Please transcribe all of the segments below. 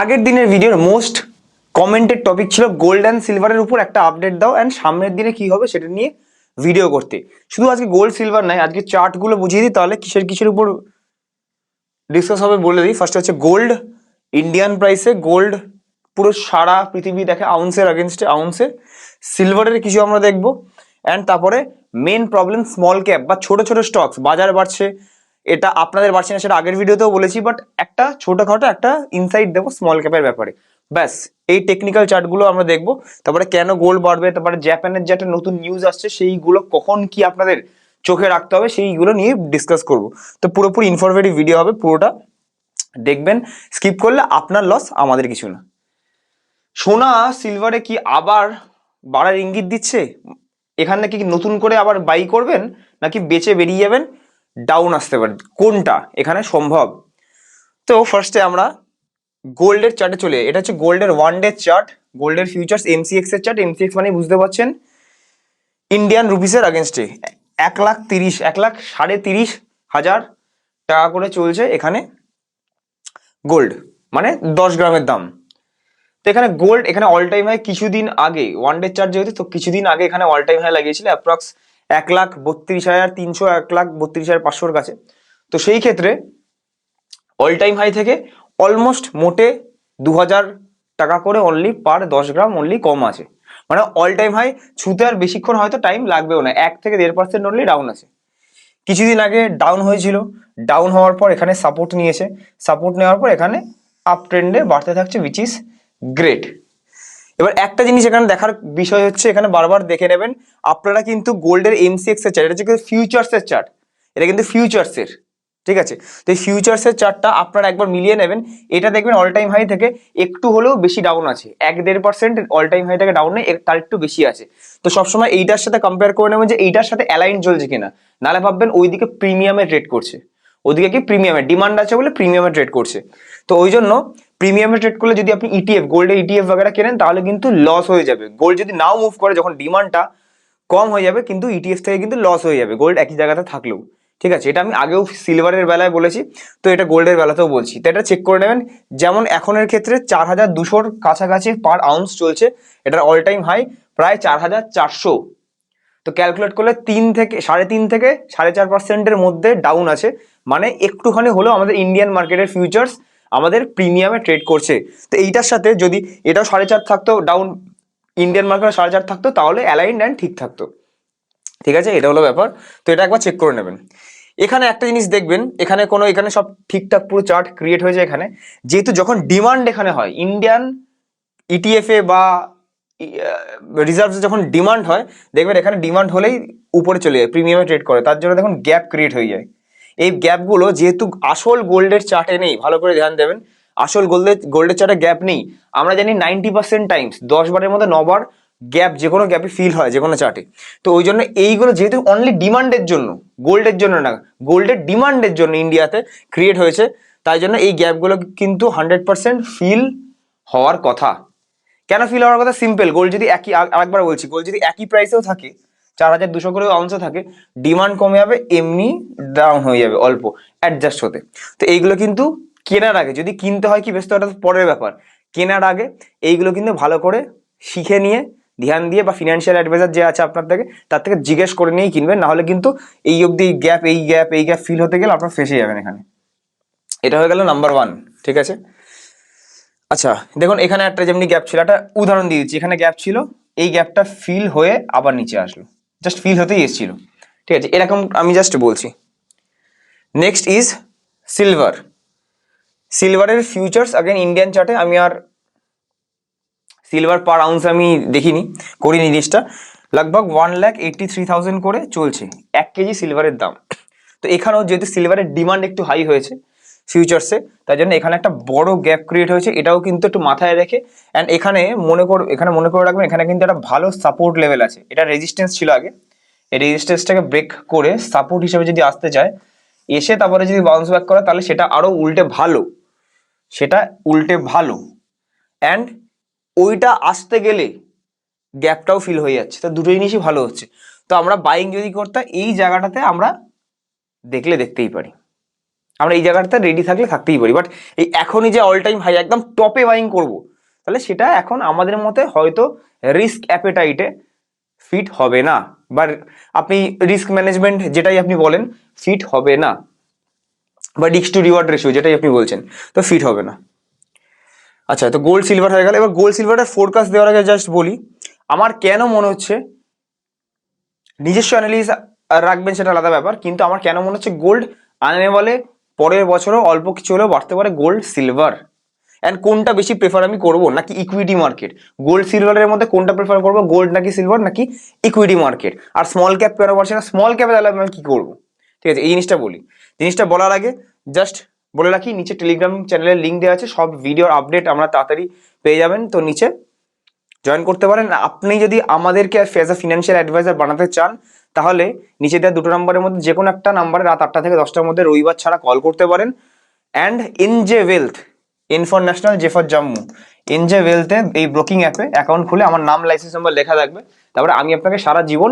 আগের দিনের ভিডিওর মোস্ট কমেন্টেড টপিক ছিল গোল্ড অ্যান্ড সিলভারের উপর একটা আপডেট দাও অ্যান্ড সামনের দিনে কি হবে সেটা নিয়ে ভিডিও করতে। শুধু আজকে গোল্ড সিলভার নয়, আজকে চার্টগুলো বুঝিয়ে দিই, তাহলে কিসের কিসের উপর ডিসকাস হবে বলে দিই। ফার্স্ট হচ্ছে গোল্ড ইন্ডিয়ান প্রাইসে গোল্ড পুরো সারা পৃথিবী দেখে আউন্সের আগেনস্টে আউন্সে সিলভারের কিছু আমরা দেখব। অ্যান্ড তারপরে মেন প্রবলেম স্মল ক্যাপ বা ছোট ছোট স্টকস বাজার বাড়ছে এটা আপনাদের বাড়ছে না সেটা আগের ভিডিওতেও বলেছি বাট একটা ছোটখাটো একটা ইনসাইট দেবো স্মল ক্যাপের ব্যাপারে। ব্যাস, এই টেকনিক্যাল চার্টগুলো আমরা দেখব। তারপরে কেন গোল্ড বাড়বে, তারপরে জাপানের যে একটা নতুন নিউজ আসছে, সেইগুলো কখন কি আপনাদের চোখে রাখতে হবে, সেইগুলো নিয়ে ডিসকাস করব। তো পুরোপুরি ইনফরমেটিভ ভিডিও হবে, পুরোটা দেখবেন। স্কিপ করলে আপনার লস আমাদের কিছু না। সোনা সিলভারে কি আবার বাড়ার ইঙ্গিত দিচ্ছে? এখানে কি নতুন করে আবার বাই করবেন, নাকি বেচে বেরিয়ে যাবেন? ডাউন আসতে পারে। কোনটা? এখানে সম্ভব। তো ফার্স্টে আমরা গোল্ডের চার্টে চলে এটা হচ্ছে গোল্ডের ওয়ান ডে চার্ট গোল্ডের ফিউচার্স এমসিএক্স এর চার্ট এমসিএক্স মানে বুঝতে পারছেন ইন্ডিয়ান রুপিসের আগেনস্টে এক লাখ তিরিশ, এক লাখ সাড়ে তিরিশ হাজার টাকা করে চলছে এখানে গোল্ড মানে দশ গ্রামের দাম। তো এখানে গোল্ড এখানে অল টাইম হাই কিছুদিন আগে ওয়ান ডে চার্জ যেহেতু, তো কিছুদিন আগে এখানে অল টাইম হাই লাগিয়েছিল অ্যাপ্রক্স এক লাখ বত্রিশ হাজার তিনশো, এক লাখ বত্রিশ হাজার পাঁচশোর কাছে। তো সেই ক্ষেত্রে অল টাইম হাই থেকে অলমোস্ট মোটে দু হাজার টাকা করে অনলি পার দশ গ্রাম অনলি কম আছে। মানে অল টাইম হাই ছুতে আর বেশিক্ষণ হয়তো টাইম লাগবেও না, এক থেকে দেড় পার্সেন্ট অনলি ডাউন আছে। কিছুদিন আগে ডাউন হয়েছিল ডাউন হওয়ার পর এখানে সাপোর্ট নিয়েছে। সাপোর্ট নেওয়ার পর এখানে আপ ট্রেন্ডে বাড়তে থাকছে উইচ ইজ গ্রেট এবার একটা জিনিস এখানে দেখার বিষয় হচ্ছে, এখানে বারবার দেখে নেবেন, আপনারা কিন্তু গোল্ডের এমসিএক্স এর চার্ট এটা হচ্ছে ফিউচার্সের চার্ট এটা কিন্তু ফিউচার্সের ঠিক আছে? তো এই ফিউচার্সের চার্টটা আপনারা একবার মিলিয়ে নেবেন, এটা দেখবেন অল টাইম হাই থেকে একটু হলেও বেশি ডাউন আছে, এক দেড় পার্সেন্ট অল টাইম হাই থেকে ডাউন নেই তার একটু বেশি আছে। তো সবসময় এইটার সাথে কম্পেয়ার করে নেবেন যে এইটার সাথে অ্যালাইন চলছে কিনা, নাহলে ভাববেন ওইদিকে প্রিমিয়ামে ট্রেড করছে ওদিকে কি প্রিমিয়ামে ডিমান্ড আছে বলে প্রিমিয়ামে ট্রেড করছে। তো ওই জন্য প্রিমিয়ামে ট্রেড করলে যদি আপনি E ইটিএফ গোল্ডে ইটিএফ वगैरह কেনেন তাহলে কিন্তু লস হয়ে যাবে গোল্ড যদি নাও মুভ করে যখন ডিমান্ডটা কম হয়ে যাবে কিন্তু ইটিএফ থেকে কিন্তু লস হয়ে যাবে গোল্ড একই জায়গাতে থাকলেও ঠিক আছে এটা আমি আগেও সিলভারের বেলায় বলেছি তো এটা গোল্ডের বেলাতেও বলছি তো এটা চেক করে নেবেন যেমন এখনের ক্ষেত্রে চার হাজার দুশোর কাছাকাছি পার আউন্স চলছে এটার অল টাইম হাই প্রায় চার হাজার চারশো তো ক্যালকুলেট করলে তিন থেকে সাড়ে তিন থেকে সাড়ে চার পার্সেন্টের মধ্যে ডাউন আছে মানে একটুখানি হলেও আমাদের ইন্ডিয়ান মার্কেটের ফিউচার্স আমাদের প্রিমিয়ামে ট্রেড করছে। তো এইটার সাথে যদি এটাও সাড়ে চার থাকতো ডাউন ইন্ডিয়ান মার্কেটে সাড়ে চার থাকতো, তাহলে অ্যালাইন অ্যান্ড ঠিক থাকতো। ঠিক আছে? এটা হলো ব্যাপার। তো এটা একবার চেক করে নেবেন। এখানে একটা জিনিস দেখবেন, এখানে কোনো, এখানে সব ঠিকঠাক পুরো চার্ট ক্রিয়েট হয়েছে এখানে। যেহেতু যখন ডিমান্ড এখানে হয় ইন্ডিয়ান ইটিএফএ বা রিজার্ভ যখন ডিমান্ড হয়, দেখবেন এখানে ডিমান্ড হলেই উপরে চলে যায় প্রিমিয়ামে ট্রেড করে। তার জন্য দেখুন গ্যাপ ক্রিয়েট হয়ে যায়। এই গ্যাপগুলো যেহেতু আসল গোল্ডের চার্টে নেই, ভালো করে ধ্যান দেবেন। আসল গোল্ডের গোল্ডের চার্টে গ্যাপ নেই। আমরা জানি নাইনটি পার্সেন্ট টাইমস দশ বারের মধ্যে নবার গ্যাপ যে কোনো গ্যাপে ফিল হয়, যে কোনো চার্টে তো ওই জন্য এইগুলো যেহেতু অনলি ডিমান্ডের জন্য গোল্ডের জন্য না গোল্ডের ডিমান্ডের জন্য ইন্ডিয়াতে ক্রিয়েট হয়েছে, তাই জন্য এই গ্যাপগুলো কিন্তু হান্ড্রেড পার্সেন্ট ফিল হওয়ার কথা। কেন ফিল হওয়ার কথা? সিম্পল গোল্ড যদি একই আর- আরেকবার বলছি গোল্ড যদি একই প্রাইসেও থাকে চার হাজার দুশো করে আউন্সে থাকে। ডিমান্ড কমে যাবে, এমনি ডাউন হয়ে যাবে অল্প অ্যাডজাস্ট হতে। তো এইগুলো কিন্তু কেনার আগে, যদি কিনতে হয় কি ব্যস্ত তো পরের ব্যাপার। কেনার আগে এইগুলো কিন্তু ভালো করে শিখে নিয়ে, ধ্যান দিয়ে বা ফিনান্সিয়াল অ্যাডভাইজার যে আছে আপনার থেকে, তার থেকে জিজ্ঞেস করে নিয়েই কিনবেন। নাহলে কিন্তু এই অবধি গ্যাপ এই গ্যাপ এই গ্যাপ ফিল হতে গেলে আপনার ফেসে যাবেন এখানে। এটা হয়ে গেল নাম্বার ওয়ান ঠিক আছে? আচ্ছা দেখুন, এখানে একটা যেমনি গ্যাপ ছিল, একটা উদাহরণ দিয়ে দিচ্ছি। এখানে গ্যাপ ছিল, এই গ্যাপটা ফিল হয়ে আবার নিচে আসলো। জাস্ট ফিল হতেই এসেছিল। ঠিক আছে, এরকম আমি জাস্ট বলছি। নেক্সট ইজ সিলভার সিলভারের ফিউচার্স আগেন ইন্ডিয়ান চার্টে আমি আর সিলভার পার আউন্স আমি দেখিনি, করিনি জিনিসটা। লগভগ one lakh eighty three thousand করে চলছে। এক কেজি সিলভারের দাম। তো এখানেও যেহেতু সিলভারের ডিমান্ড একটু হাই হয়েছে ফিউচার্সে তাই জন্য এখানে একটা বড় গ্যাপ ক্রিয়েট হয়েছে, এটাও কিন্তু একটু মাথায় রেখে। অ্যান্ড এখানে মনে কর, এখানে মনে করে রাখবেন, এখানে কিন্তু একটা ভালো সাপোর্ট লেভেল আছে। এটা রেজিস্ট্যান্স ছিল আগে। এই রেজিস্ট্যান্সটাকে ব্রেক করে সাপোর্ট হিসেবে যদি আসতে চায়, এসে তারপরে যদি বাউন্স ব্যাক করে, তাহলে সেটা আরও উল্টে ভালো। সেটা উল্টে ভালো। অ্যান্ড ওইটা আসতে গেলে গ্যাপটাও ফিল হয়ে যাচ্ছে। তো দুটো জিনিসই ভালো হচ্ছে। তো আমরা বাইং যদি করতাম, এই জায়গাটাতে আমরা দেখলে দেখতেই পারি। আমরা এই জায়গাটাতে রেডি থাকলে থাকতেই পারি। বাট এই এখনই যে অল টাইম হাই একদম টপে বাইং করব, তাহলে সেটা এখন আমাদের মতে হয়তো রিস্ক অ্যাপেটাইটে ফিট হবে না। বা আপনি রিস্ক ম্যানেজমেন্ট যেটাই আপনি বলেন ফিট হবে না। বা রিক্স টু রিওয়ার্ড রেশিও যেটাই আপনি বলছেন, তো ফিট হবে না। আচ্ছা তো গোল্ড সিলভার হয়ে গেল। এবার গোল্ড সিলভারের ফোরকাস্ট দেওয়ার আগে জাস্ট বলি, আমার কেন মনে হচ্ছে নিজস্ব অ্যানালিস রাখবেন সেটা আলাদা ব্যাপার, কিন্তু আমার কেন মনে হচ্ছে গোল্ড আনে বলে পরের বছরও অল্প কিছু হলেও বাড়তে পারে গোল্ড সিলভার অ্যান্ড কোনটা বেশি প্রেফার আমি করব? নাকি ইকুইটি মার্কেট গোল্ড সিলভারের মধ্যে কোনটা প্রেফার করব? গোল্ড নাকি সিলভার নাকি ইকুইটি মার্কেট আর স্মল ক্যাপ কেন পারছে না? স্মল ক্যাপে তাহলে আমি কী করব? ঠিক আছে, এই জিনিসটা বলি। জিনিসটা বলার আগে জাস্ট বলে রাখি, নিচে টেলিগ্রাম চ্যানেলের লিঙ্ক দেওয়া আছে, সব ভিডিওর আপডেট আমরা তাড়াতাড়ি পেয়ে যাবেন। তো নিচে জয়েন করতে পারেন। আপনি যদি আমাদেরকে অ্যাজ আ ফিনান্সিয়াল অ্যাডভাইজার বানাতে চান তাহলে নিচে দেওয়া দুটো নাম্বারের মধ্যে যে কোনো একটা নাম্বারে রাত আটটা থেকে দশটার মধ্যে রবিবার ছাড়া কল করতে পারেন। And N J wealth N for national J for Jammu N J ওয়েলথে এই ব্রোকিং অ্যাপে অ্যাকাউন্ট খুলে আমার নাম লাইসেন্স নাম্বার লেখা থাকবে। তারপরে আমি আপনাকে সারা জীবন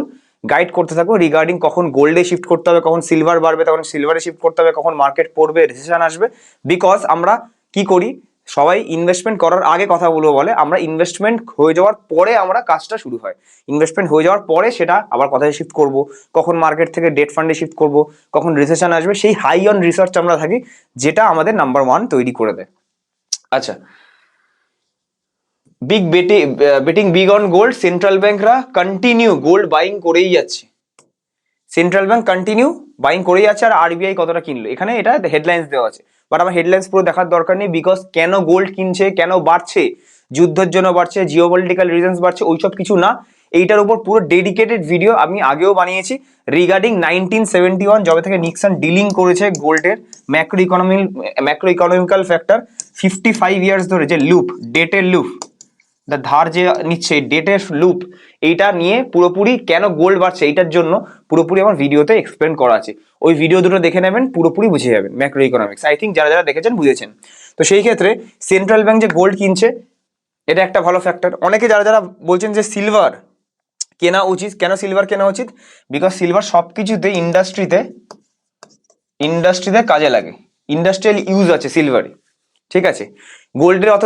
গাইড করতে থাকব রিগার্ডিং কখন গোল্ডে শিফট করতে হবে, কখন সিলভার বাড়বে, তখন সিলভারে শিফট করতে হবে, কখন মার্কেট পড়বে রিসেশন আসবে। বিকজ আমরা কি করি? সবাই ইনভেস্টমেন্ট করার আগে কথা বলব বলে, আমরা ইনভেস্টমেন্ট হয়ে যাওয়ার পরে আমরা কাজটা শুরু হয়। ইনভেস্টমেন্ট হয়ে যাওয়ার পরে সেটা আবার কথায় শিফট করব, কখন মার্কেট থেকে ডেট ফান্ডে শিফট করব, কখন রিসেশন আসবে, সেই হাই অন রিসার্চ আমরা থাকি, যেটা আমাদের নাম্বার ওয়ান তৈরি করে দেয়। আচ্ছা। Big Beti betting big on gold central ব্যাংকরা কন্টিনিউ গোল্ড বাইং করেই যাচ্ছে। সেন্ট্রাল ব্যাংক কন্টিনিউ বাইং করেই যাচ্ছে, আর আরবিআই কতটা কিনলো? এখানে এটা হেডলাইন্স দেওয়া আছে। বাট আমার হেডলাইন্স পুরো দেখার দরকার নেই বিকজ কেন গোল্ড কিনছে, কেন বাড়ছে, যুদ্ধের জন্য বাড়ছে জিও পলিটিক্যাল রিজনস বাড়ছে, ওইসব কিছু না। এইটার উপর পুরো ডেডিকেটেড ভিডিও আমি আগেও বানিয়েছি রিগার্ডিং নাইনটিন সেভেন্টি ওয়ান যবে থেকে নিক্সন ডিলিং করেছে গোল্ডের macro economy macro economical factor fifty five years ধরে, যে লুপ ডেটের লুপ ধার যে নিচ্ছে ডেটের লুপ এইটা নিয়ে পুরোপুরি কেন গোল্ড বাড়ছে এইটার জন্য পুরোপুরি আমার ভিডিওতে এক্সপ্লেন করা আছে। ওই ভিডিও দুটো দেখে নেবেন, পুরোপুরি বুঝে যাবেন ম্যাক্রো ইকোনমিক্স আই থিঙ্ক যারা যারা দেখেছেন বুঝেছেন। তো সেই ক্ষেত্রে সেন্ট্রাল ব্যাংক যে গোল্ড কিনছে, এটা একটা ভালো ফ্যাক্টর অনেকে যারা যারা বলছেন যে সিলভার কেনা উচিত, কেন সিলভার কেনা উচিত? বিকজ সিলভার সব কিছুতে ইন্ডাস্ট্রিতে ইন্ডাস্ট্রিতে কাজে লাগে। ইন্ডাস্ট্রিয়াল ইউজ আছে সিলভারে ঠিক আছে? গোল্ডের অত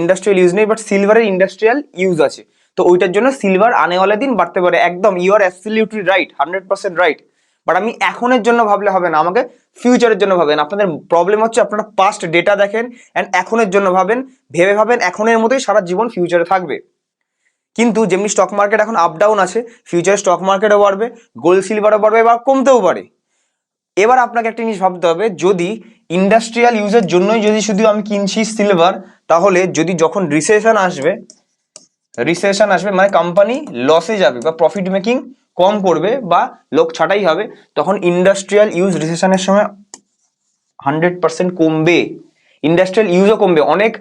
ইন্ডাস্ট্রিয়াল ইউজ নেই বাট সিলভারের ইন্ডাস্ট্রিয়াল ইউজ আছে। তো ওইটার জন্য সিলভার আনেওয়ালা দিন বাড়তে পারে। একদম you are absolutely right hundred percent right but আমি এখনের জন্য ভাবলে হবে না, আমাকে ফিউচারের জন্য ভাবেন। আপনাদের প্রবলেম হচ্ছে আপনারা পাস্ট ডেটা দেখেন অ্যান্ড এখনের জন্য ভাবেন, ভেবে ভাবেন এখনের মতোই সারা জীবন ফিউচারে থাকবে। কিন্তু যেমনি স্টক মার্কেট এখন আপ ডাউন আছে ফিউচারে স্টক মার্কেটও বাড়বে গোল্ড সিলভারও বাড়বে বা কমতেও পারে। এবার আপনাকে একটা জিনিস ভাবতে হবে, যদি ইন্ডাস্ট্রিয়াল ইউজের জন্যই যদি শুধু আমি কিনছি সিলভার তাহলে যদি যখন রিসেশন আসবে রিসেশন আসবে মানে কোম্পানি লসে যাবে বা প্রফিট মেকিং কম করবে বা লোক ছাটাই হবে, তখন ইন্ডাস্ট্রিয়াল ইউজ রিসেশনের সময় হান্ড্রেড পার্সেন্ট কমবে। ইন্ডাস্ট্রিয়াল ইউজও কমবে। অনেক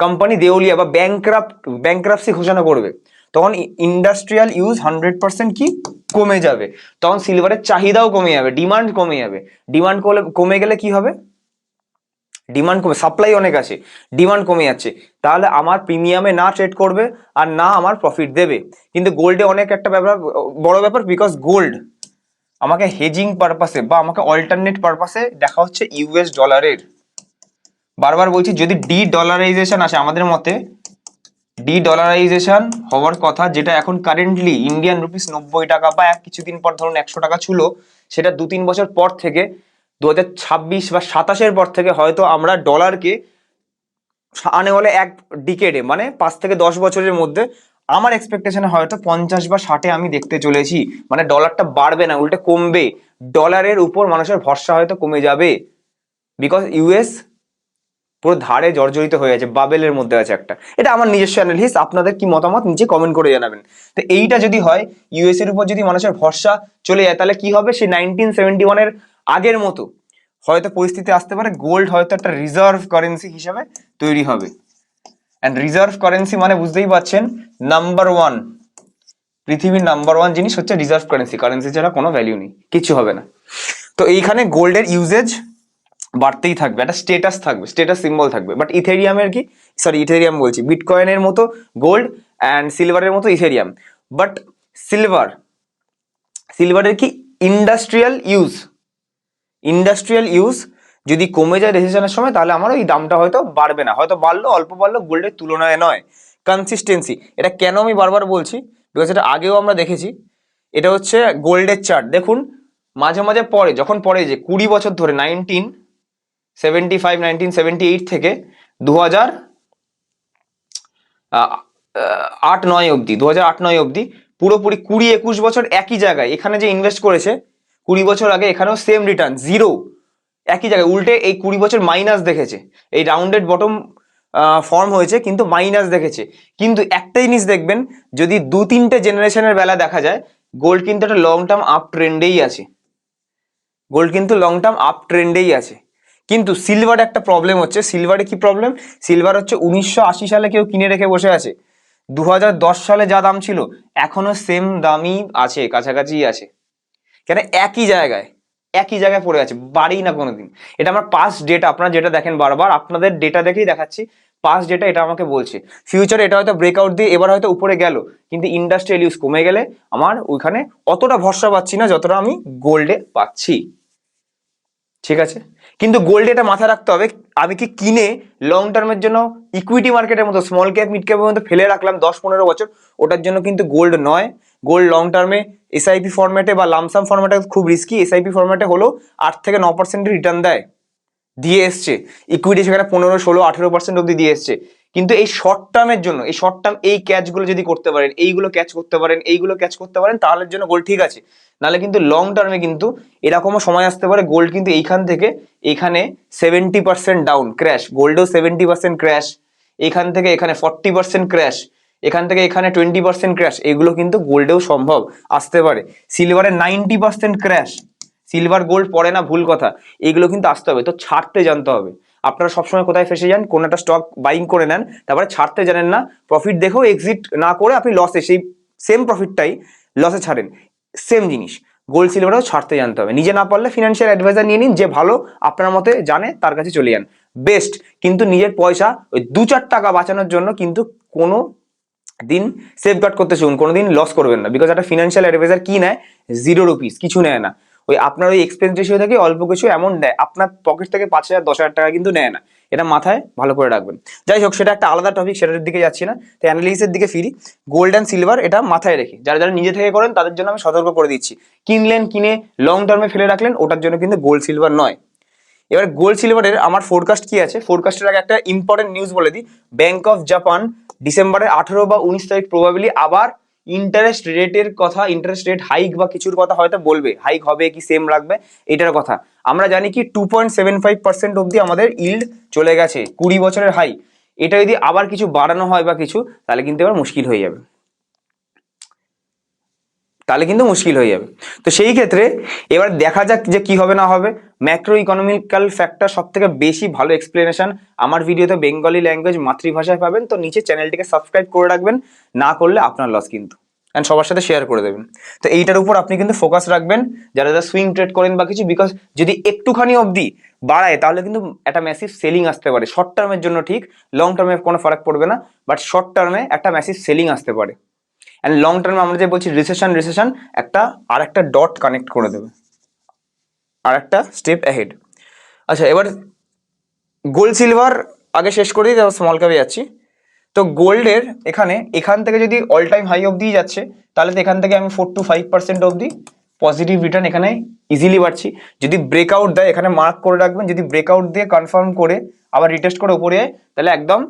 কোম্পানি দেউলিয়া বা ব্যাংক্রাফ্ট ব্যাংক্রাফসি ঘোষণা করবে। তখন ইন্ডাস্ট্রিয়াল ইউজ হান্ড্রেড পার্সেন্ট কি? কমে যাবে। তখন সিলভারের চাহিদাও কমে যাবে ডিমান্ড কমে যাবে। ডিমান্ড কমে গেলে কি হবে? ডিমান্ড কমে সাপ্লাই অনেক আছে ডিমান্ড কমে যাচ্ছে। তাহলে আমার প্রিমিয়ামে না ট্রেড করবে আর না আমার প্রফিট দেবে। কিন্তু গোল্ডে অনেক একটা ব্যাপার, বড় ব্যাপার বিকজ গোল্ড আমাকে হেজিং পারপাসে বা আমাকে অল্টারনেট পারপাসে দেখা হচ্ছে ইউএস ডলারের বারবার বলছি, যদি ডি ডলারাইজেশন আসে আমাদের মতে ডি ডলারাইজেশন হওয়ার কথা যেটা এখন কারেন্টলি ইন্ডিয়ান রুপিস নব্বই টাকা বা কিছুদিন পর ধরুন একশো টাকা ছিল, সেটা দু তিন বছর পর থেকে দু হাজার ছাব্বিশ বা সাতাশের পর থেকে হয়তো আমরা ডলারকে আনে বলে এক ডিকেডে মানে পাঁচ থেকে দশ বছরের মধ্যে আমার এক্সপেকটেশনে হয়তো পঞ্চাশ বা ষাটে আমি দেখতে চলেছি। মানে ডলারটা বাড়বে না, উল্টে কমবে। ডলারের উপর মানুষের ভরসা হয়তো কমে যাবে। বিকজ ইউএস পুরো ধারে জর্জরিত হয়ে আছে বাবেলের মধ্যে আছে একটা। এটা আমার নিজস্ব অ্যানালিস আপনাদের কি মতামত নিচে কমেন্ট করে জানাবেন। তো এইটা যদি হয় ইউএস এর উপর যদি মানুষের ভরসা চলে যায়, তাহলে কি হবে? সেই নাইনটিন সেভেন্টি ওয়ানের আগের মতো। হয়তো পরিস্থিতি আসতে পারে গোল্ড হয়তো একটা রিজার্ভ কারেন্সি হিসাবে তৈরি হবে। অ্যান্ড রিজার্ভ কারেন্সি মানে বুঝতেই পারছেন নাম্বার ওয়ান পৃথিবীর নাম্বার ওয়ান জিনিস হচ্ছে রিজার্ভ কারেন্সি কারেন্সি ছাড়া কোনো ভ্যালিউ নেই কিছু হবে না। তো এইখানে গোল্ডের ইউজেজ বাড়তেই থাকবে, একটা স্টেটাস থাকবে স্টেটাস সিম্বল থাকবে। বাট ইথেরিয়ামের কি? সরি ইথেরিয়াম বলছি। বিটকয়েনের মতো গোল্ড অ্যান্ড সিলভারের মতো ইথেরিয়াম বাট সিলভার সিলভারের কি? ইন্ডাস্ট্রিয়াল ইউজ ইন্ডাস্ট্রিয়াল ইউজ যদি কমে যায় রেসিশনের সময়, তাহলে আমার ওই দামটা হয়তো বাড়বে না। হয়তো বাড়লো, অল্প বাড়লো গোল্ডের তুলনায় নয়। কনসিস্টেন্সি এটা কেন আমি বারবার বলছি? বিকজ এটা আগেও আমরা দেখেছি। এটা হচ্ছে গোল্ডের চার্ট দেখুন, মাঝে মাঝে পরে যখন পরে যে কুড়ি বছর ধরে nineteen seventy five nineteen seventy eight থেকে দু হাজার আট, নয় অবধি দু হাজার আট, নয় অবধি, পুরোপুরি কুড়ি, একুশ বছর একই জায়গায়। এখানে যে ইনভেস্ট করেছে কুড়ি বছর আগে এখানেও সেম রিটার্ন জিরো একই জায়গায়, উল্টে এই কুড়ি বছর মাইনাস দেখেছে। এই রাউন্ডেড বটম ফর্ম হয়েছে, কিন্তু মাইনাস দেখেছে। কিন্তু একটা জিনিস দেখবেন, যদি দু তিনটে জেনারেশনের বেলা দেখা যায় গোল্ড কিন্তু একটা লং টার্ম আপ ট্রেন্ডেই আছে। গোল্ড কিন্তু লং টার্ম আপ ট্রেন্ডেই আছে। কিন্তু সিলভার একটা প্রবলেম হচ্ছে। সিলভারে কি প্রবলেম সিলভার হচ্ছে উনিশশো আশি সালে কেউ কিনে রেখে বসে আছে। দু সালে যা দাম ছিল, এখনও সেম দামই আছে কাছাকাছি আছে। কেন একই জায়গায় একই জায়গায় পড়ে আছে বাড়েই না কোনোদিন। এটা আমার পাস্ট ডেটা আপনারা যেটা দেখেন বারবার, আপনাদের ডেটা দেখেই দেখাচ্ছি পাস্ট ডেটা এটা আমাকে বলছে। ফিউচারে এটা হয়তো ব্রেকআউট দিয়ে এবার হয়তো উপরে গেল, কিন্তু ইন্ডাস্ট্রিয়াল ইউজ কমে গেলে আমার ওইখানে অতটা ভরসা পাচ্ছি না যতটা আমি গোল্ডে পাচ্ছি। ঠিক আছে? কিন্তু গোল্ড এটা মাথায় রাখতে হবে, আমি কি কিনে লং টার্মের জন্য ইকুইটি মার্কেটের মতো স্মল ক্যাপ মিড ক্যাপের মধ্যে ফেলে রাখলাম দশ পনেরো বছর, ওটার জন্য কিন্তু গোল্ড নয়। গোল্ড লং টার্মে এসআইপি ফরম্যাটে বা লামসাম ফরম্যাটে খুব রিস্কি এসআইপি ফরম্যাটে হলেও আট থেকে ন পার্সেন্টের রিটার্ন দেয়, দিয়ে এসছে। ইকুইটি সেখানে পনেরো, ষোলো, আঠেরো পার্সেন্ট অব্দি দিয়ে এসছে। কিন্তু এই শর্ট টার্মের জন্য, এই শর্ট টার্ম এই ক্যাচগুলো যদি করতে পারেন, এইগুলো ক্যাচ করতে পারেন, এইগুলো ক্যাচ করতে পারেন, তাহলে জন্য গোল্ড ঠিক আছে। নাহলে কিন্তু লং টার্মে কিন্তু এরকমও সময় আসতে পারে গোল্ড কিন্তু এইখান থেকে এখানে সেভেন্টি পার্সেন্ট ডাউন ক্র্যাশ গোল্ডেও সেভেন্টি পার্সেন্ট ক্র্যাশ এখান থেকে এখানে ফর্টি পার্সেন্ট ক্র্যাশ এখান থেকে এখানে টোয়েন্টি পার্সেন্ট ক্র্যাশ এগুলো কিন্তু গোল্ডেও সম্ভব আসতে পারে। সিলভারে ninety percent crash silver gold পড়ে না, ভুল কথা। এগুলো কিন্তু আসতে হবে, তো ছাড়তে জানতে হবে। আপনারা সবসময় কোথায় ফেসে যান, কোন একটা স্টক বাইং করে নেন, তারপরে ছাড়তে জানেন না প্রফিট দেখেও এক্সিট না করে আপনি লসে সেই সেম প্রফিটটাই লসে ছাড়েন। সেম জিনিস গোল্ড সিলভারও ছাড়তে জানতে হবে। নিজে না পারলে ফিনান্সিয়াল অ্যাডভাইজার নিয়ে নিন, যে ভালো আপনার মতে জানে, তার কাছে চলে যান। বেস্ট কিন্তু নিজের পয়সা ওই দু চার টাকা বাঁচানোর জন্য কিন্তু কোনো দিন সেফগার্ড করতে শিখুন কোনোদিন লস করবেন না বিকজ একটা ফিনান্সিয়াল অ্যাডভাইজার কি নেয়? জিরো রুপিস কিছু নেয় না। ওই আপনার ওই এক্সপেন্স রেশিও থেকে অল্প কিছু অ্যামাউন্ট নেয়, আপনার পকেট থেকে পাঁচ হাজার, দশ হাজার টাকা কিন্তু নেয় না। এটা মাথায় ভালো করে রাখবেন। যাই হোক, সেটা একটা আলাদা টপিক সেটার দিকে যাচ্ছি না। তো অ্যানালিসিসের দিকে ফিরি। গোল্ড অ্যান্ড সিলভার এটা মাথায় রেখে, যারা যারা নিজে থেকে করেন, তাদের জন্য আমি সতর্ক করে দিচ্ছি। কিনলেন, কিনে লং টার্মে ফেলে রাখলেন, ওটার জন্য কিন্তু গোল্ড সিলভার নয়। এবার গোল্ড সিলভারের আমার ফোরকাস্ট কি আছে? ফোরকাস্টের আগে একটা ইম্পর্টেন্ট নিউজ বলে দিই। ব্যাংক অফ জাপান ডিসেম্বরের আঠেরো বা উনিশ তারিখ প্রবাবলি আবার ইন্টারেস্ট রেটের কথা ইন্টারেস্ট রেট হাইক বা কিছুর কথা হয়তো বলবে। হাইক হবে কি সেম রাখবে, এটার কথা। আমরা জানি কি two point seven five percent অব্দি আমাদের ইল্ড চলে গেছে, কুড়ি বছরের হাই এটা যদি আবার কিছু বাড়ানো হয় বা কিছু, তাহলে কিন্তু এবার মুশকিল হয়ে যাবে। তাহলে কিন্তু মুশকিল হয়ে যাবে। তো সেই ক্ষেত্রে এবার দেখা যাক যে কি হবে না হবে। ম্যাক্রো ইকোনমিক্যাল ফ্যাক্টর সব থেকে বেশি ভালো এক্সপ্লেনেশন আমার ভিডিওতে বেঙ্গলি ল্যাঙ্গুয়েজ মাতৃভাষায় পাবেন। তো নিচে চ্যানেলটিকে সাবস্ক্রাইব করে রাখবেন, না করলে আপনার লস কিন্তু। অ্যান্ড সবার সাথে শেয়ার করে দেবেন। তো এইটার উপর আপনি কিন্তু ফোকাস রাখবেন, যারা যারা সুইং ট্রেড করেন বা কিছু বিকজ যদি একটুখানি অবধি বাড়ায়, তাহলে কিন্তু একটা ম্যাসিভ সেলিং আসতে পারে। শর্ট টার্মের জন্য ঠিক লং টার্মে কোনো ফারাক পড়বে না বাট শর্ট টার্মে একটা ম্যাসিভ সেলিং আসতে পারে। অ্যান্ড লং টার্মে আমরা যে বলছি রিসেশন রিসেশন একটা আর একটা ডট কানেক্ট করে দেবে। আর একটা স্টেপ অ্যাহেড আচ্ছা এবার গোল্ড সিলভার আগে শেষ করে দিই, তারপর স্মল ক্যাপে যাচ্ছি। তো গোল্ডের এখানে, এখান থেকে যদি অল টাইম হাই অবধি যাচ্ছে, তাহলে তো এখান থেকে আমি ফোর টু ফাইভ পার্সেন্ট অবধি পজিটিভ রিটার্ন এখানে ইজিলি পাচ্ছি যদি ব্রেকআউট দেয়, এখানে মার্ক করে রাখবেন, যদি ব্রেকআউট দিয়ে কনফার্ম করে আবার রিটেস্ট করে উপরে তাহলে একদম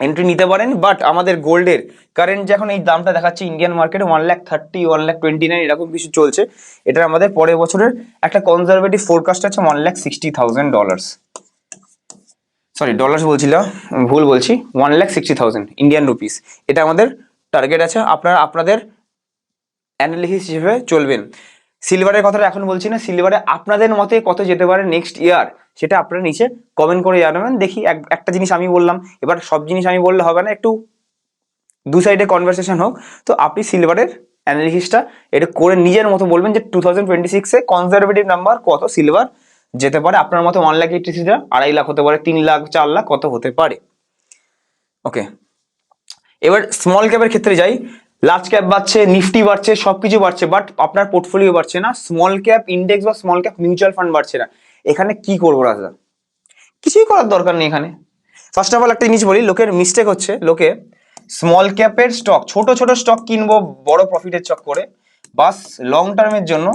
এন্ট্রি নিতে পারেন বাট আমাদের গোল্ডের কারেন্ট যে এখন এই দামটা দেখাচ্ছে ইন্ডিয়ান মার্কেটে one lakh thirty one lakh twenty nine এরকম কিছু চলছে। এটা আমাদের পরের বছরের একটা কনজারভেটিভ ফোরকাস্ট আছে one lakh sixty thousand dollars sorry dollars বলছিলাম ভুল বলছি one lakh sixty thousand Indian rupees এটা আমাদের টার্গেট আছে, আপনারা আপনাদের অ্যানালিসিস হিসেবে চলবেন। সিলভারের কথাটা এখন বলছি না সিলভারে আপনাদের মতে কত যেতে পারে নেক্সট ইয়ার সেটা আপনারা নিচে কমেন্ট করে জানাবেন। দেখি এক- একটা জিনিস আমি বললাম, এবার সব জিনিস আমি বললে হবে না, একটু দু সাইডে কনভারসেশন হোক। তো আপনি সিলভারের অ্যানালিসিসটা এটা করে নিজের মতো বলবেন যে টু থাউজেন্ড টোয়েন্টি সিক্সে কনজারভেটিভ নাম্বার কত সিলভার যেতে পারে। আপনার মতো ওয়ান লাখ সিটা আড়াই লাখ হতে পারে, তিন লাখ, চার লাখ কত হতে পারে? ওকে এবার স্মল ক্যাপের ক্ষেত্রে যাই। লার্জ ক্যাপ বাড়ছে নিফটি বাড়ছে, সবকিছু বাড়ছে বাট আপনার পোর্টফোলিও বাড়ছে না। স্মল ক্যাপ ইন্ডেক্স বা স্মল ক্যাপ মিউচুয়াল ফান্ড বাড়ছে না। এখানে কি করব রাজা? কিছুই করার দরকার নেই এখানে। ফার্স্ট অফ অল একটা জিনিস বলি, লোকের মিস্টেক হচ্ছে, লোকে স্মল ক্যাপের স্টক ছোট ছোট স্টক কিনবো, বড় প্রফিটের চক করে, বাস লং টার্মের জন্য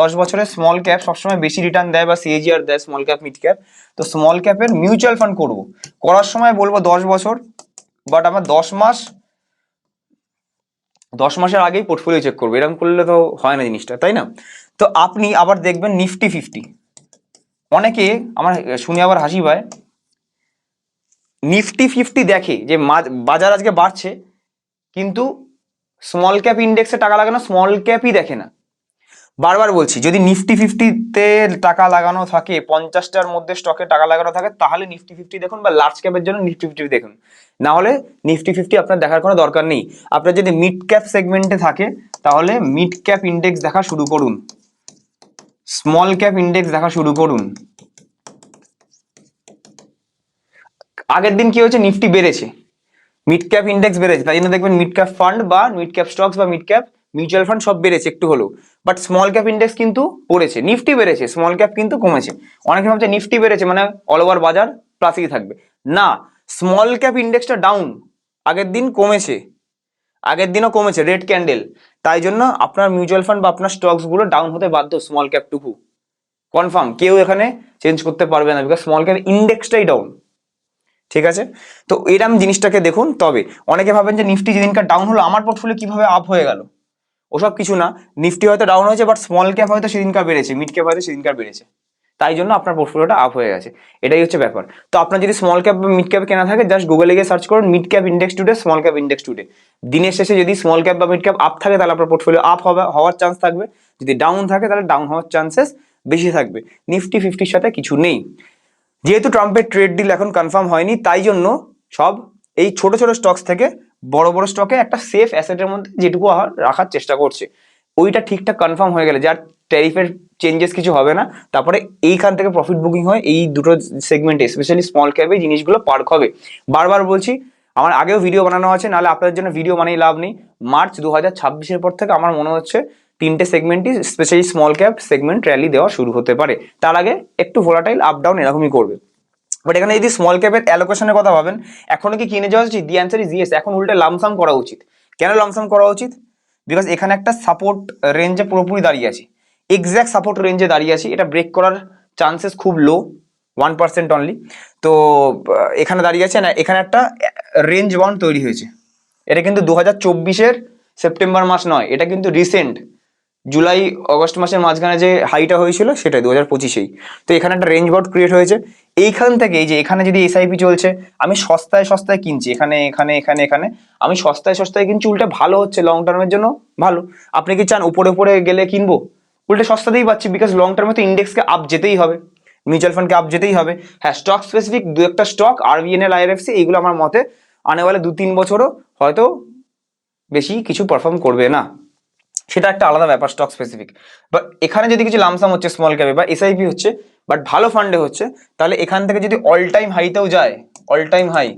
দশ বছরের স্মল ক্যাপ সবসময় বেশি রিটার্ন দেয় বা সিএজিআর দেয় স্মল ক্যাপ মিড ক্যাপ তো স্মল ক্যাপের মিউচুয়াল ফান্ড করব। করার সময় বলব দশ বছর বাট আমার দশ মাস, দশ মাসের আগেই পোর্টফোলিও চেক করব। এরকম করলে তো হয় না জিনিসটা, তাই না? তো আপনি আবার দেখবেন নিফটি ফিফটি অনেকে, আমার শুনে আবার হাসি পায়। নিফটি ফিফটি দেখে যে বাজার আজকে বাড়ছে, কিন্তু স্মল ক্যাপ ইন্ডেক্সে টাকা লাগানো স্মল ক্যাপই দেখে না। বারবার বলছি, যদি নিফটি ফিফটিতে টাকা লাগানো থাকে, পঞ্চাশটার মধ্যে স্টকে টাকা লাগানো থাকে, তাহলে নিফটি ফিফটি দেখুন বা লার্জ ক্যাপের জন্য নিফটি ফিফটি দেখুন। না হলে নিফটি ফিফটি আপনার দেখার কোনো দরকার নেই। আপনার যদি মিড ক্যাপ সেগমেন্টে থাকে, তাহলে মিড ক্যাপ ইন্ডেক্স দেখা শুরু করুন। স্মল ক্যাপ ইন্ডেক্স দেখা শুরু করুন। আগের দিন কি হয়েছে? নিফটি বেড়েছে। মিড ক্যাপ ইন্ডেক্স বেড়েছে। তাই জন্য দেখবেন মিড ক্যাপ ফান্ড বা মিড ক্যাপ স্টকস বা মিড ক্যাপ মিউচুয়াল ফান্ড সব বেড়েছে একটু হলেও। বাট স্মল ক্যাপ ইন্ডেক্স কিন্তু পড়েছে। নিফটি বেড়েছে। স্মল ক্যাপ কিন্তু কমেছে। অনেকে ভাবছে নিফটি বেড়েছে মানে অল ওভার বাজার প্লাসেই থাকবে। না স্মল ক্যাপ ইন্ডেক্সটা ডাউন আগের দিন কমেছে। আগের দিনও কমেছে রেড ক্যান্ডেল তাই জন্য আপনার মিউচুয়াল ফান্ড বা আপনার স্টকসগুলো ডাউন হতে বাধ্য স্মল ক্যাপ টুকু কনফার্ম কেউ এখানে চেঞ্জ করতে পারবে না বিকজ স্মল ক্যাপ ইন্ডেক্সটাই ডাউন ঠিক আছে? তো এরম জিনিসটাকে দেখুন, তবে অনেকে ভাবেন যে নিফটি যেদিনকার ডাউন হলো, আমার পোর্টফোলিও কীভাবে আপ হয়ে গেল? ওসব কিছু না। নিফটি হয়তো ডাউন হয়েছে বাট স্মল ক্যাপ হয়তো সেদিনকার বেড়েছে মিড ক্যাপ হয়তো সেদিনকার বেড়েছে। তাই জন্য আপনার পোর্টফোলিওটা আপ হয়ে গেছে। এটাই হচ্ছে ব্যাপার। তো আপনার যদি স্মল ক্যাপ বা মিড ক্যাপ কেনা থাকে জাস্ট গুগলে গিয়ে সার্চ করুন mid cap index today small cap index today দিনের শেষে যদি স্মল ক্যাপ বা মিড ক্যাপ আপ থাকে, তাহলে আপনার পোর্টফোলিও আপ হবে, হওয়ার চান্স থাকবে। যদি ডাউন থাকে, তাহলে ডাউন হওয়ার চান্সেস বেশি থাকবে। নিফটি ফিফটির সাথে কিছু নেই। যেহেতু ট্রাম্পের ট্রেড ডিল এখন কনফার্ম হয়নি, তাই জন্য সব এই ছোট ছোট স্টকস থেকে বড় বড় স্টকে একটা সেফ অ্যাসেটের মধ্যে যেটুকু রাখার চেষ্টা করছে। ওইটা ঠিকঠাক কনফার্ম হয়ে গেলে যার ট্যারিফের চেঞ্জেস কিছু হবে না, তারপরে এইখান থেকে প্রফিট বুকিং হয়, এই দুটো সেগমেন্টে স্পেশালি স্মল ক্যাপে জিনিসগুলো পার্ক হবে। বারবার বলছি, আমার আগেও ভিডিও বানানো আছে, নাহলে আপনাদের জন্য ভিডিও বানিয়ে লাভ নেই। মার্চ দু হাজার ছাব্বিশের পর থেকে আমার মনে হচ্ছে তিনটে সেগমেন্টই specially small cap segment rally দেওয়া শুরু হতে পারে। তার আগে একটু ভোলাটাইল আপ ডাউন এরকমই করবে। বাট এখানে যদি স্মল ক্যাপের অ্যালোকেশনের কথা ভাবেন, এখনও কি কিনে যাওয়া উচিত? দি অ্যান্সার ইজ ইয়েস এখন উল্টে লামসাম করা উচিত। কেন লামসাম করা উচিত? বিকজ এখানে একটা সাপোর্ট রেঞ্জে পুরোপুরি দাঁড়িয়ে আছে। এক্স্যাক্ট সাপোর্ট রেঞ্জে দাঁড়িয়ে আছি। এটা ব্রেক করার চান্সেস খুব লো ওয়ান পার্সেন্ট অনলি তো এখানে দাঁড়িয়ে আছে না এখানে একটা রেঞ্জ বাউন্ড তৈরি হয়েছে। এটা কিন্তু দু হাজার চব্বিশের সেপ্টেম্বর মাস নয়। এটা কিন্তু রিসেন্ট জুলাই, অগস্ট মাসের মাঝখানে যে হাইটা হয়েছিল সেটাই দু হাজার পঁচিশেই। তো এখানে একটা রেঞ্জ বাউন্ড ক্রিয়েট হয়েছে। এইখান থেকে এই যে এখানে যদি এসআইপি চলছে, আমি সস্তায় সস্তায় কিনছি, এখানে এখানে এখানে এখানে। আমি সস্তায় সস্তায় কিনছি, উল্টে ভালো হচ্ছে লং টার্মের জন্য ভালো। আপনি কি চান উপরে উপরে গেলে কিনবো? উল্টে সস্তাতেই পাচ্ছি বিকজ লং টার্মে তো ইন্ডেক্সকে আপ যেতেই হবে। মিউচুয়াল ফান্ডকে আপ যেতেই হবে। হ্যাঁ স্টক স্পেসিফিক দু একটা স্টক আরবিএনএল আইআরএফসি এইগুলো আমার মতে আনেওয়ালে দু তিন বছরও হয়তো বেশি কিছু পারফর্ম করবে না। সেটা একটা আলাদা ব্যাপার স্টক স্পেসিফিক বাট এখানে যদি কিছু লামসাম হচ্ছে স্মল ক্যাপে বা এসআইপি হচ্ছে বাট ভালো ফান্ডে হচ্ছে, তাহলে এখান থেকে যদি অল টাইম হাইতেও যায় অল টাইম হাই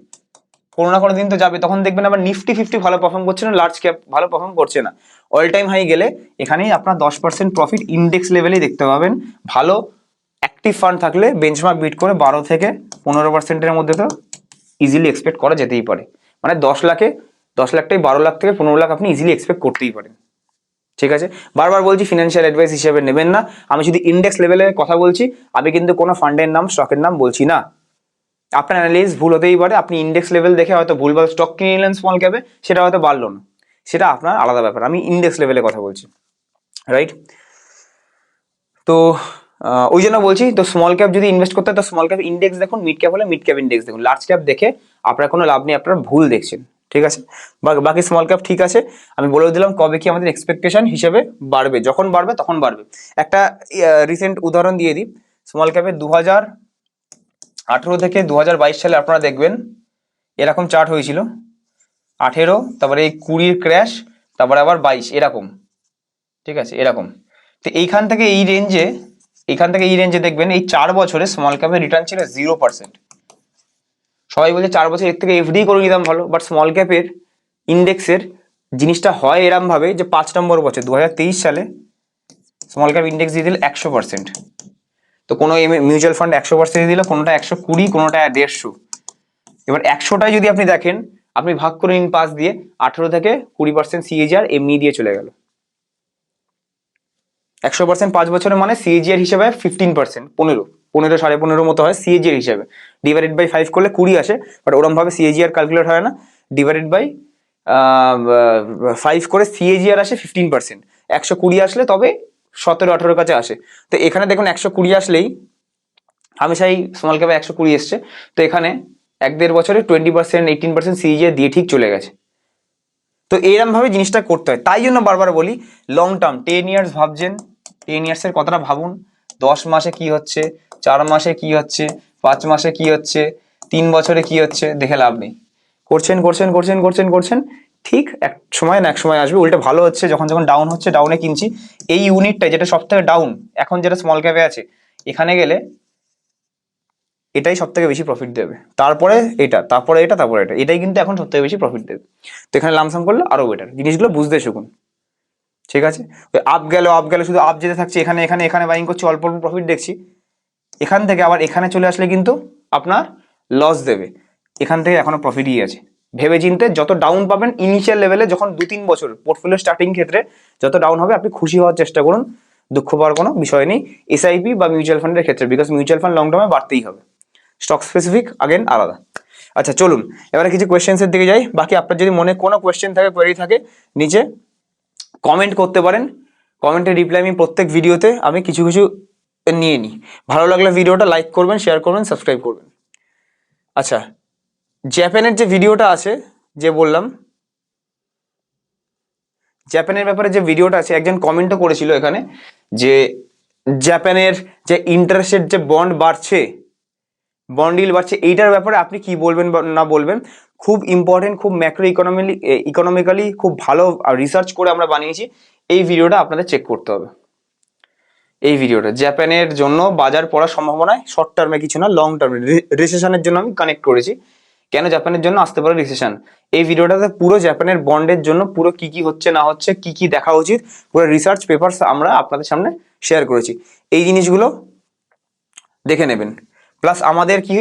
কোনো না কোনো দিন তো যাবে, তখন দেখবেন আবার নিফটি ফিফটি ভালো পারফর্ম করছে না লার্জ ক্যাপ ভালো পারফর্ম করছে না। অল টাইম হাই গেলে এখানেই আপনার দশ পার্সেন্ট প্রফিট ইন্ডেক্স লেভেলেই দেখতে পাবেন। ভালো অ্যাক্টিভ ফান্ড থাকলে বেঞ্চমার্ক বিট করে বারো থেকে পনেরো পার্সেন্টের মধ্যে তো ইজিলি এক্সপেক্ট করা যেতেই পারে। মানে দশ লাখে, দশ লাখটাই বারো লাখ থেকে পনেরো লাখ আপনি ইজিলি এক্সপেক্ট করতেই পারেন। ঠিক আছে? বারবার বলছি ফিনান্সিয়াল অ্যাডভাইস হিসেবে নেবেন না। আমি শুধু ইন্ডেক্স লেভেলে কথা বলছি। আমি কিন্তু কোনো ফান্ডের নাম স্টকের নাম বলছি না। আপনার অ্যানালিস ভুল হতেই পারে। আপনি ইন্ডেক্স লেভেল দেখে হয়তো ভুলভাল স্টক কিনে নিলেন স্মল ক্যাপে সেটা হয়তো বাড়লো না। সেটা আপনার আলাদা ব্যাপার। আমি ইন্ডেক্স লেভেলে কথা বলছি। রাইট তো ওই জন্য বলছি, তো স্মল ক্যাপ যদি ইনভেস্ট করতে হয়, তো স্মল ক্যাপ ইন্ডেক্স দেখুন মিড ক্যাপ হলে মিড ক্যাপ ইন্ডেক্স দেখুন। লার্জ ক্যাপ দেখে আপনার কোনো লাভ নেই, আপনারা ভুল দেখছেন। ঠিক আছে? বাকি স্মল ক্যাপ ঠিক আছে। আমি বলে দিলাম কবে কি আমাদের এক্সপেকটেশন হিসেবে বাড়বে। যখন বাড়বে তখন বাড়বে। একটা রিসেন্ট উদাহরণ দিয়ে দিই। স্মল ক্যাপের দু হাজার আঠেরো থেকে দু হাজার বাইশ সালে আপনারা দেখবেন, এরকম চার্ট হয়েছিল। আঠেরো, তারপরে এই কুড়ির ক্র্যাশ তারপরে আবার বাইশ, এরকম। ঠিক আছে? এরকম। তো এইখান থেকে এই রেঞ্জে এইখান থেকে এই রেঞ্জে দেখবেন এই চার বছরে স্মল ক্যাপের রিটার্ন ছিল জিরো পার্সেন্ট সবাই বলছে চার বছর এর থেকে এফডি করে নিতাম ভালো বাট স্মল ক্যাপের ইন্ডেক্সের জিনিসটা হয় এরম ভাবে যে পাঁচ নম্বর বছর দু হাজার তেইশ সালে স্মল ক্যাপ ইন্ডেক্স দিয়ে দিল একশো পার্সেন্ট তো কোনো মিউচুয়াল ফান্ড একশো পার্সেন্ট দিল, কোনোটা একশো কুড়ি, কোনোটা দেড়শো। এবার একশোটাই যদি আপনি দেখেন, আপনি ভাগ করে নিন পাঁচ দিয়ে, আঠেরো থেকে কুড়ি পার্সেন্ট সিএজিআর এমনি দিয়ে চলে গেল। একশো পার্সেন্ট পাঁচ বছরের মানে সিএজিআর হিসেবে ফিফটিন পার্সেন্ট পনেরো পনেরো সাড়ে পনেরো মতো হয় সিএজিআর হিসেবে। ডিভাইডেড বাই ফাইভ করলে কুড়ি আসে বাট ওরমভাবে সিএজিআর ক্যালকুলেট হয় না। ডিভাইডেড বাই ফাইভ করে সিএজিআর আসে ফিফটিন পার্সেন্ট একশো কুড়ি আসলে তবে সতেরো, আঠেরোর কাছে আসে। তো এখানে দেখুন একশো কুড়ি আসলেই হামেশাই স্মল ক্যাপে একশো কুড়ি এসছে। তো এখানে এক দেড় বছরে twenty percent eighteen percent CAGR দিয়ে ঠিক চলে গেছে। তো এরম ভাবে জিনিসটা করতে হয়। তাই জন্য বারবার বলি লং টার্ম টেন ইয়ার্স ভাবছেন টেন ইয়ার্সের কথাটা ভাবুন। দশ মাসে কি হচ্ছে, চার মাসে কি হচ্ছে পাঁচ মাসে কি হচ্ছে? তিন বছরে কি হচ্ছে? দেখে লাভ নেই। করছেন করছেন করছেন করছেন করছেন। ঠিক এক সময় এক সময় আসবে। উল্টে ভালো হচ্ছে, যখন যখন ডাউন হচ্ছে ডাউনে কিনছি। এই ইউনিটটা যেটা সব থেকে ডাউন এখন যেটা স্মল ক্যাপে আছে, এখানে গেলে এটাই সব থেকে বেশি প্রফিট দেবে। তারপরে এটা তারপরে এটা তারপরে এটা। এটাই কিন্তু এখন সব থেকে বেশি প্রফিট দেবে। তো এখানে লামসাম করলে আরও বেটার জিনিসগুলো বুঝতে শিখুন। ঠিক আছে? আপ গেল আপ গেল শুধু আপ যেতে থাকছে, এখানে এখানে এখানে বাইং করছি, অল্প অল্প প্রফিট দেখছি। এখান থেকে আবার এখানে চলে আসলে কিন্তু আপনার লস দেবে। এখান থেকে এখনও প্রফিটই আছে। ভেবে চিনতে যত ডাউন পাবেন ইনিশিয়াল লেভেলে যখন দু তিন বছর পোর্টফোলিও স্টার্টিং ক্ষেত্রে যত ডাউন হবে, আপনি খুশি হওয়ার চেষ্টা করুন। দুঃখ পাওয়ার কোনো বিষয় নেই। এসআইপি বা মিউচুয়াল ফান্ডের ক্ষেত্রে বিকজ মিউচুয়াল ফান্ড লং টার্মে বাড়তেই হবে। স্টক স্পেসিফিক আগেন আলাদা। আচ্ছা চলুন। এবারে কিছু কোয়েশ্চেন্সের দিকে যাই। বাকি আপনার যদি মনে কোনো কোয়েশ্চেন থাকে কোয়েরি থাকে, নিচে কমেন্ট করতে পারেন। কমেন্টে রিপ্লাই আমি প্রত্যেক ভিডিওতে আমি কিছু কিছু নিয়ে নিই ভালো লাগলে ভিডিওটা লাইক করবেন শেয়ার করবেন সাবস্ক্রাইব করবেন। আচ্ছা জাপানের যে ভিডিওটা আছে, যে বললাম জাপানের ব্যাপারে যে ভিডিওটা আছে, একজন কমেন্টও করেছিল এখানে যে জাপানের যে ইন্টারেস্টের যে বন্ড বাড়ছে বন্ড বন্ডিল বাড়ছে, এইটার ব্যাপারে আপনি কি বলবেন বা না বলবেন, খুব ইম্পর্টেন্ট খুব ম্যাক্রো ইকোনমিলি ইকোনমিক্যালি খুব ভালো রিসার্চ করে আমরা বানিয়েছি, এই ভিডিওটা আপনাদের চেক করতে হবে। এই ভিডিওটা জাপানের জন্য বাজার পড়ার সম্ভাবনায় শর্ট টার্মে কিছু না লং টার্মে রিসেশনের জন্য আমি কানেক্ট করেছি। কেন জাপানের জন্য আসতে পারে রিসেশন এই ভিডিওটাতে পুরো জাপানের বন্ডের জন্য পুরো কি কি হচ্ছে, না হচ্ছে, কি কি দেখা উচিত, পুরো রিসার্চ পেপারস আমরা আপনাদের সামনে শেয়ার করেছি। এই জিনিসগুলো দেখে নেবেন। প্লাস আমাদের কি?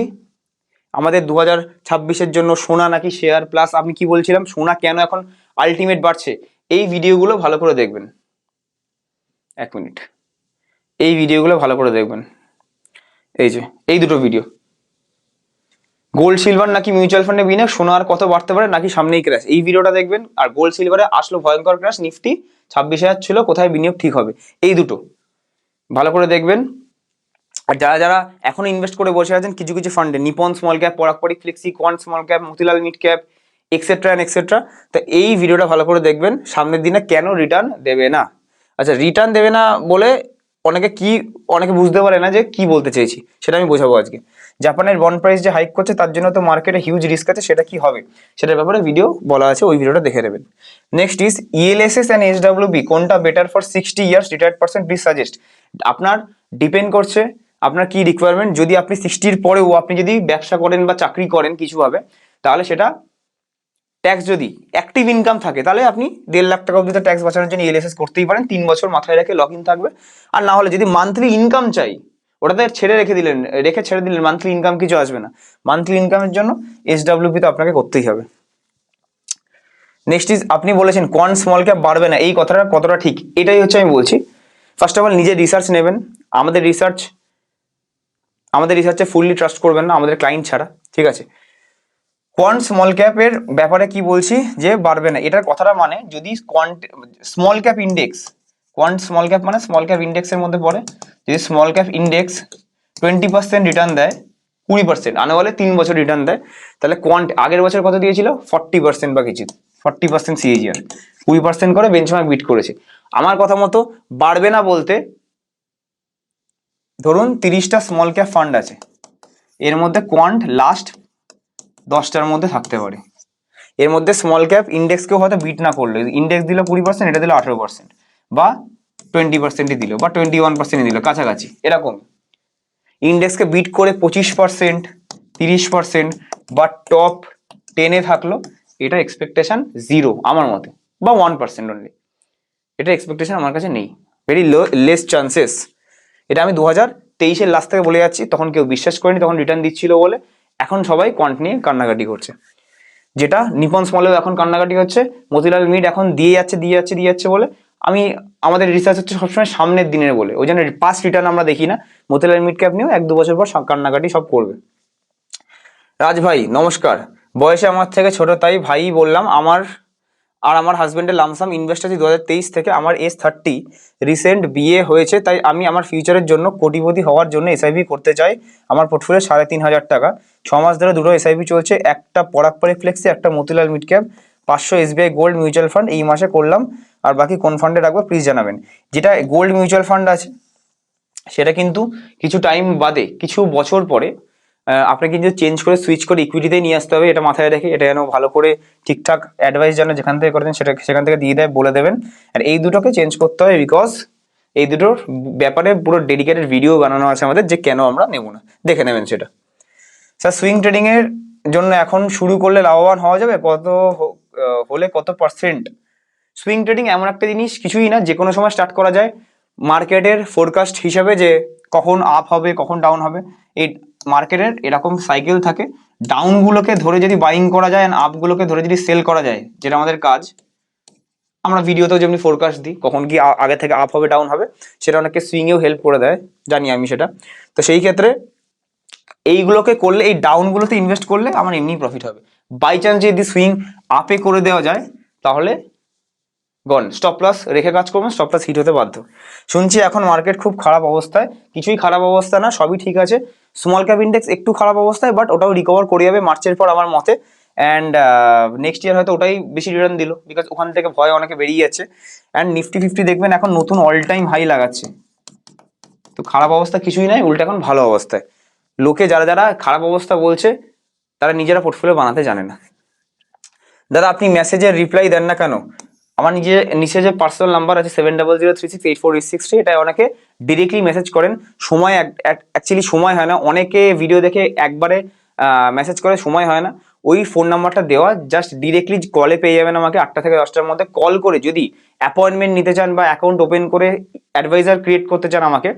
আমাদের দু হাজার ছাব্বিশের জন্য সোনা নাকি শেয়ার প্লাস আমি কি বলছিলাম, সোনা কেন এখন আলটিমেট বাড়ছে? এই ভিডিওগুলো ভালো করে দেখবেন। এক মিনিট এই ভিডিওগুলো ভালো করে দেখবেন। এই যে, এই দুটো ভিডিও গোল্ড সিলভার নাকি মিউচুয়াল ফান্ডে বিনে সোনা আর কত বাড়তে পারে নাকি সামনেই ক্র্যাশ এই ভিডিওটা দেখবেন। আর গোল্ড সিলভারে আসলো ভয়ঙ্কর ক্র্যাশ নিফটি ছাব্বিশ হাজার ছিল, কোথায় বিনিয়োগ ঠিক হবে? এই দুটো। ভালো করে দেখবেন। আর যারা যারা এখনও ইনভেস্ট করে বসে আছেন, কিছু কিছু ফান্ডে Nippon small cap পরাকপরি flexi Quant small cap Motilal mid cap etcetera and etcetera তো এই ভিডিওটা ভালো করে দেখবেন। সামনের দিনে কেন রিটার্ন দেবে না? আচ্ছা রিটার্ন দেবে না বলে অনেকে কি, অনেকে বুঝতে পারে না যে কি বলতে চেয়েছি, সেটা আমি বোঝাবো আজকে। জাপানের বন্ড প্রাইস যে হাইক করছে, তার জন্য তো মার্কেটে হিউজ রিস্ক আছে, সেটা কি হবে? সেটার ব্যাপারে ভিডিও বলা আছে, ওই ভিডিওটা দেখে নেবেন। Next is ELSS and HWB কোনটা better for sixty years retired percent please suggest আপনার ডিপেন্ড করছে, আপনার কি রিকোয়ারমেন্ট যদি আপনি সিক্সটির পরেও আপনি যদি ব্যবসা করেন বা চাকরি করেন কিছুভাবে, তাহলে সেটা ট্যাক্স যদি অ্যাক্টিভ ইনকাম থাকে, তাহলে আপনি দেড় লাখ টাকা অবধি ট্যাক্স বাঁচানোর জন্য ইএলএসএস করতেই পারেন। তিন বছর মাথায় রেখে লগ ইন থাকবে। আর না হলে যদি মান্থলি ইনকাম চাই ওটাতে ছেড়ে রেখে দিলেন, রেখে ছেড়ে দিলেন মান্থলি ইনকাম কিছু আসবে না। মান্থলি ইনকামের জন্য এসডাব্লিউপি তো আপনাকে করতেই হবে। নেক্সট ইজ আপনি বলেছেন কোয়ান স্মল ক্যাপ বাড়বে না। এই কথাটা কতটা ঠিক? এটাই হচ্ছে আমি বলছি। ফার্স্ট অফ অল নিজের রিসার্চ নেবেন। আমাদের রিসার্চ আমাদের রিসার্চে ফুললি ট্রাস্ট করবেন না, আমাদের ক্লায়েন্ট ছাড়া। ঠিক আছে? কোয়ান্ট স্মল ক্যাপের ব্যাপারে কি বলছি? যে বাড়বে না। এটার কথাটা মানে যদি Quant small cap index Quant small cap মানে স্মল ক্যাপ ইন্ডেক্সের মধ্যে পড়ে। যদি small cap index twenty percent return দেয়, কুড়ি পার্সেন্ট আনে বলে তিন বছর রিটার্ন দেয়, তাহলে কোয়ান্ট আগের বছর কত দিয়েছিল? ফর্টি পার্সেন্ট বা কিছু। ফর্টি পার্সেন্ট সিএজিআর কুড়ি পার্সেন্ট করে বেঞ্চমার্ক বিট করেছে। আমার কথা মতো বাড়বে না বলতে ধরুন তিরিশটা স্মল ক্যাপ ফান্ড আছে। এর মধ্যে কোয়ান্ট লাস্ট দশটার মধ্যে থাকতে পারে। এর মধ্যে স্মল ক্যাপ ইন্ডেক্সকেও হয়তো বিট না করল ইন্ডেক্স দিল কুড়ি পার্সেন্ট এটা দিল আঠেরো পার্সেন্ট বা টোয়েন্টি পার্সেন্টই দিল বা টোয়েন্টি ওয়ান পার্সেন্টই দিল, কাছাকাছি, এরকম। ইন্ডেক্সকে বিট করে পঁচিশ পার্সেন্ট তিরিশ পার্সেন্ট বা টপ টেনে থাকল, এটা এক্সপেকটেশন জিরো আমার মতে, বা ওয়ান পার্সেন্ট অনলি এটা এক্সপেকটেশন আমার কাছে নেই। ভেরি লো লেস চান্সেস এটা আমি দু হাজার তেইশের লাস্ট থেকে বলে যাচ্ছি, তখন কেউ বিশ্বাস করেনি, তখন রিটার্ন দিচ্ছিল বলে। এখন সবাই কন্ট নিয়ে কান্নাকাটি করছে। যেটা নিপন স্মলেও এখন কান্নাকাটি হচ্ছে, মতিলাল মিট এখন দিয়ে যাচ্ছে দিয়ে যাচ্ছে দিয়ে যাচ্ছে বলে। আমি, আমাদের রিসার্চ হচ্ছে সবসময় সামনের দিনের বলে। ওই জন্য পাস্ট রিটার্ন আমরা দেখি না। মতিলাল মিড ক্যাপ নিয়েও এক দু বছর পর কান্নাকাটি সব করবে। রাজ ভাই, নমস্কার। বয়সে আমার থেকে ছোট তাই ভাই বললাম, আমার আর আমার হাজবেন্ডের লামসাম ইনভেস্ট আছে দু হাজার তেইশ থেকে আমার এস থার্টি রিসেন্ট বিয়ে হয়েছে, তাই আমি আমার ফিউচারের জন্য কোটিপতি হওয়ার জন্য এসআইপি করতে চাই। আমার পোর্টফোলিও সাড়ে তিন হাজার টাকা। ছ মাস ধরে দুটো এসআইপি চলছে, একটা পরাগ ফ্লেক্সি একটা মতিলাল মিড ক্যাপ পাঁচশো এসবিআই গোল্ড মিউচুয়াল ফান্ড এই মাসে করলাম। আর বাকি কোন ফান্ডে রাখব প্লিজ জানাবেন। যেটা গোল্ড মিউচুয়াল ফান্ড আছে, সেটা কিন্তু কিছু টাইম বাদে, কিছু বছর পরে আপনাকে কিন্তু চেঞ্জ করে সুইচ করে ইকুইটিতে নিয়ে আসতে হবে, এটা মাথায় রেখে এটা যেন ভালো করে ঠিকঠাক অ্যাডভাইস যেন যেখান থেকে করেন সেটা সেখান থেকে দিয়ে দেয়, বলে দেবেন। আর এই দুটোকে চেঞ্জ করতে হবে বিকজ এই দুটোর ব্যাপারে পুরো ডেডিকেটেড ভিডিও বানানো আছে আমাদের যে কেন আমরা নেব না। দেখে নেবেন সেটা। স্যার সুইং ট্রেডিংয়ের জন্য এখন শুরু করলে লাভবান হওয়া যাবে? কত হলে কত পার্সেন্ট সুইং ট্রেডিং এমন একটা জিনিস, কিছুই না, যে কোনো সময় স্টার্ট করা যায়। মার্কেটের ফোরকাস্ট হিসাবে যে কখন আপ হবে, কখন ডাউন হবে এই মার্কেটের এরকম সাইকেল থাকে। ডাউনগুলোকে ধরে যদি বাইং করা যায় অ্যান্ড আপগুলোকে ধরে যদি সেল করা যায়, যেটা আমাদের কাজ, আমরা ভিডিওতেও যেমনি ফোরকাস্ট দিই, কখন কি আগে থেকে আপ হবে ডাউন হবে, সেটা অনেকে সুইংয়েও হেল্প করে দেয়, জানি আমি সেটা। তো সেই ক্ষেত্রে এইগুলোকে করলে, এই ডাউনগুলোতে ইনভেস্ট করলে আমার এমনি প্রফিট হবে। বাই চান্স যদি সুইং আপে করে দেওয়া যায়, তাহলে গন স্টপ লস রেখে কাজ করবেন স্টপ লস হিট হতে বাধ্য। শুনছি এখন মার্কেট খুব খারাপ অবস্থায়, কিছুই খারাপ অবস্থা না, সবই ঠিক আছে। স্মল ক্যাপ ইন্ডেক্স একটু খারাপ অবস্থায় বাট ওটাও রিকভার করে যাবে মার্চের পর আমার মতে। অ্যান্ড নেক্সট ইয়ার হয়তো ওটাই বেশি রিটার্ন দিল বিকজ ওখান থেকে ভয় অনেকে বেরিয়ে যাচ্ছে। অ্যান্ড নিফটি ফিফটি দেখবেন এখন নতুন অল টাইম হাই লাগাচ্ছে। তো খারাপ অবস্থা কিছুই নাই, উল্টো এখন ভালো অবস্থায়। লোকে যারা যারা খারাপ অবস্থা বলছে, তারা নিজেরা পোর্টফোলিও বানাতে জানে না। দাদা, আপনি মেসেজের রিপ্লাই দেন না কেন? আমার নিজে, নিচে যে পার্সোনাল নাম্বার আছে seven double zero three six eight four eight six three এটা অনেকে ডিরেক্টলি মেসেজ করেন। সময় অ্যাকচুয়ালি সময় হয় না। অনেকে ভিডিও দেখে একবারে মেসেজ করে, সময় হয় না। ওই ফোন নাম্বারটা দেওয়া জাস্ট ডিরেক্টলি কলে পেয়ে যাবেন আমাকে আটটা থেকে দশটার মধ্যে। কল করে যদি অ্যাপয়েন্টমেন্ট নিতে চান বা অ্যাকাউন্ট ওপেন করে অ্যাডভাইজার ক্রিয়েট করতে চান আমাকে,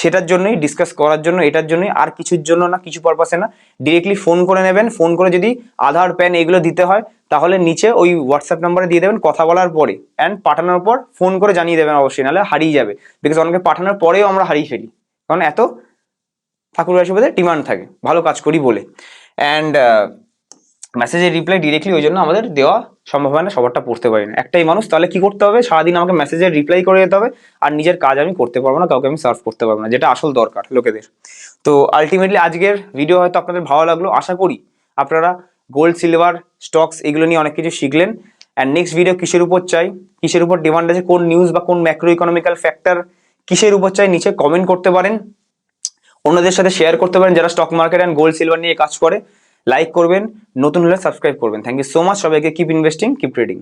সেটার জন্যই ডিসকাস করার জন্য, এটার জন্যই আর কিছুর জন্য না, কিছু পারপাসে না। ডিরেক্টলি ফোন করে নেবেন ফোন করে যদি আধার প্যান এগুলো দিতে হয়, তাহলে নিচে ওই হোয়াটসঅ্যাপ নাম্বারে দিয়ে দেবেন কথা বলার পরে। অ্যান্ড পাঠানোর পর ফোন করে জানিয়ে দেবেন অবশ্যই, নাহলে হারিয়ে যাবে। বিকজ অনেকে পাঠানোর পরেও আমরা হারিয়ে ফেলি। কারণ এত ঠাকুর আশীর্বাদের ডিমান্ড থাকে, ভালো কাজ করি বলে। অ্যান্ড মেসেজের রিপ্লাই ডিরেক্টলি ওই জন্য আমাদের দেওয়া সম্ভব হয় না, সবারটা পড়তে পারি না। একটাই মানুষ, তাহলে কি করতে হবে? সারাদিন আমাকে মেসেজের রিপ্লাই করে যেতে হবে, আর নিজের কাজ আমি করতে পারব না, কাউকে আমি সার্ভ করতে পারব না, যেটা আসল দরকার লোকেদের। তো আলটিমেটলি আজকের ভিডিও হয়তো আপনাদের ভালো লাগল, আশা করি আপনারা গোল্ড সিলভার স্টকস এগুলো নিয়ে অনেক কিছু শিখলেন। অ্যান্ড নেক্সট ভিডিও কিসের উপর চাই? কিসের উপর ডিমান্ড আছে? কোন নিউজ বা কোন ম্যাক্রো ইকোনমিক্যাল ফ্যাক্টর কিসের উপর চাই? নিচে কমেন্ট করতে পারেন। অন্যদের সাথে শেয়ার করতে পারেন, যারা stock market and gold silver নিয়ে কাজ করে। লাইক করবেন, নতুন হলে সাবস্ক্রাইব করবেন। থ্যাংক ইউ সো মাচ সবাইকে। Keep investing keep trading